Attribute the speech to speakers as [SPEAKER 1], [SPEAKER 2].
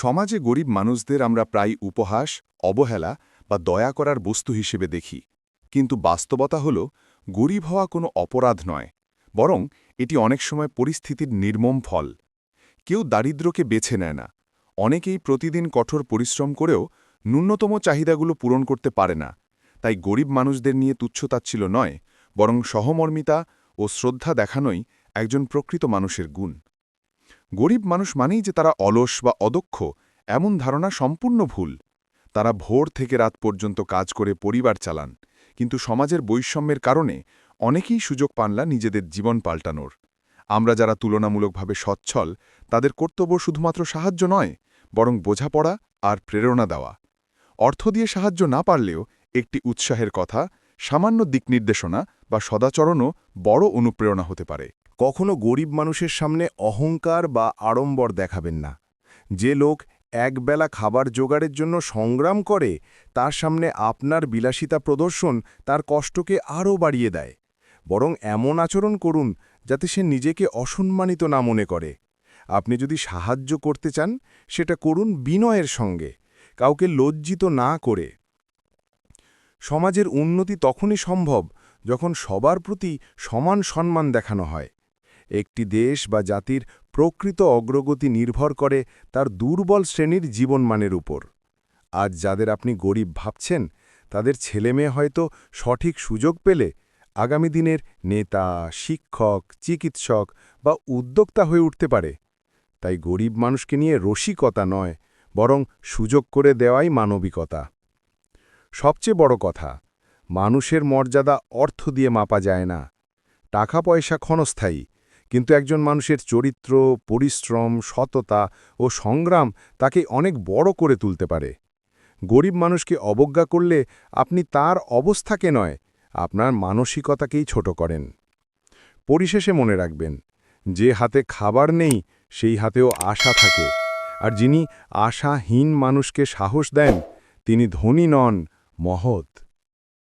[SPEAKER 1] সমাজে গরিব মানুষদের আমরা প্রায় উপহাস, অবহেলা বা দয়া করার বস্তু হিসেবে দেখি। কিন্তু বাস্তবতা হল, গরিব হওয়া কোনো অপরাধ নয়, বরং এটি অনেক সময় পরিস্থিতির নির্মম ফল। কেউ দারিদ্র্যকে বেছে নেয় না। অনেকেই প্রতিদিন কঠোর পরিশ্রম করেও ন্যূনতম চাহিদাগুলো পূরণ করতে পারে না। তাই গরিব মানুষদের নিয়ে তুচ্ছতাচ্ছিল নয়, বরং সহমর্মিতা ও শ্রদ্ধা দেখানোই একজন প্রকৃত মানুষের গুণ। গরিব মানুষ মানেই যে তারা অলস বা অদক্ষ, এমন ধারণা সম্পূর্ণ ভুল। তারা ভোর থেকে রাত পর্যন্ত কাজ করে পরিবার চালান, কিন্তু সমাজের বৈষম্যের কারণে অনেকেই সুযোগ পানলা নিজেদের জীবন পাল্টানোর। আমরা যারা তুলনামূলকভাবে সচ্ছল, তাদের কর্তব্য শুধুমাত্র সাহায্য নয়, বরং বোঝাপড়া আর প্রেরণা দেওয়া। অর্থ দিয়ে সাহায্য না পারলেও একটি উৎসাহের কথা, সামান্য দিকনির্দেশনা বা সদাচরণও বড় অনুপ্রেরণা হতে পারে।
[SPEAKER 2] কখনো গরিব মানুষের সামনে অহংকার বা আড়ম্বর দেখাবেন না। যে লোক একবেলা খাবার জোগাড়ের জন্য সংগ্রাম করে, তার সামনে আপনার বিলাসিতা প্রদর্শন তার কষ্টকে আরও বাড়িয়ে দেয়। বরং এমন আচরণ করুন যাতে সে নিজেকে অসম্মানিত না মনে করে। আপনি যদি সাহায্য করতে চান, সেটা করুন বিনয়ের সঙ্গে, কাউকে লজ্জিত না করে। সমাজের উন্নতি তখনই সম্ভব যখন সবার প্রতি সমান সম্মান দেখানো হয়। একটি দেশ বা জাতির প্রকৃত অগ্রগতি নির্ভর করে তার দুর্বল শ্রেণির জীবনমানের উপর। আজ যাদের আপনি গরিব ভাবছেন, তাদের ছেলেমেয়ে হয়তো সঠিক সুযোগ পেলে আগামী দিনের নেতা, শিক্ষক, চিকিৎসক বা উদ্যোক্তা হয়ে উঠতে পারে। তাই গরিব মানুষকে নিয়ে রসিকতা নয়, বরং সুযোগ করে দেওয়াই মানবিকতা। সবচেয়ে বড় কথা, মানুষের মর্যাদা অর্থ দিয়ে মাপা যায় না। টাকা পয়সা ক্ষণস্থায়ী কিন্তু একজন মানুষের চরিত্র, পরিশ্রম, সততা ও সংগ্রাম তাকে অনেক বড় করে তুলতে পারে। গরিব মানুষকে অবজ্ঞা করলে আপনি তার অবস্থাকে নয়, আপনার মানসিকতাকেই ছোট করেন। পরিশেষে মনে রাখবেন, যে হাতে খাবার নেই, সেই হাতেও আশা থাকে। আর যিনি আশাহীন মানুষকে সাহস দেন, তিনি ধনী নন, মহৎ।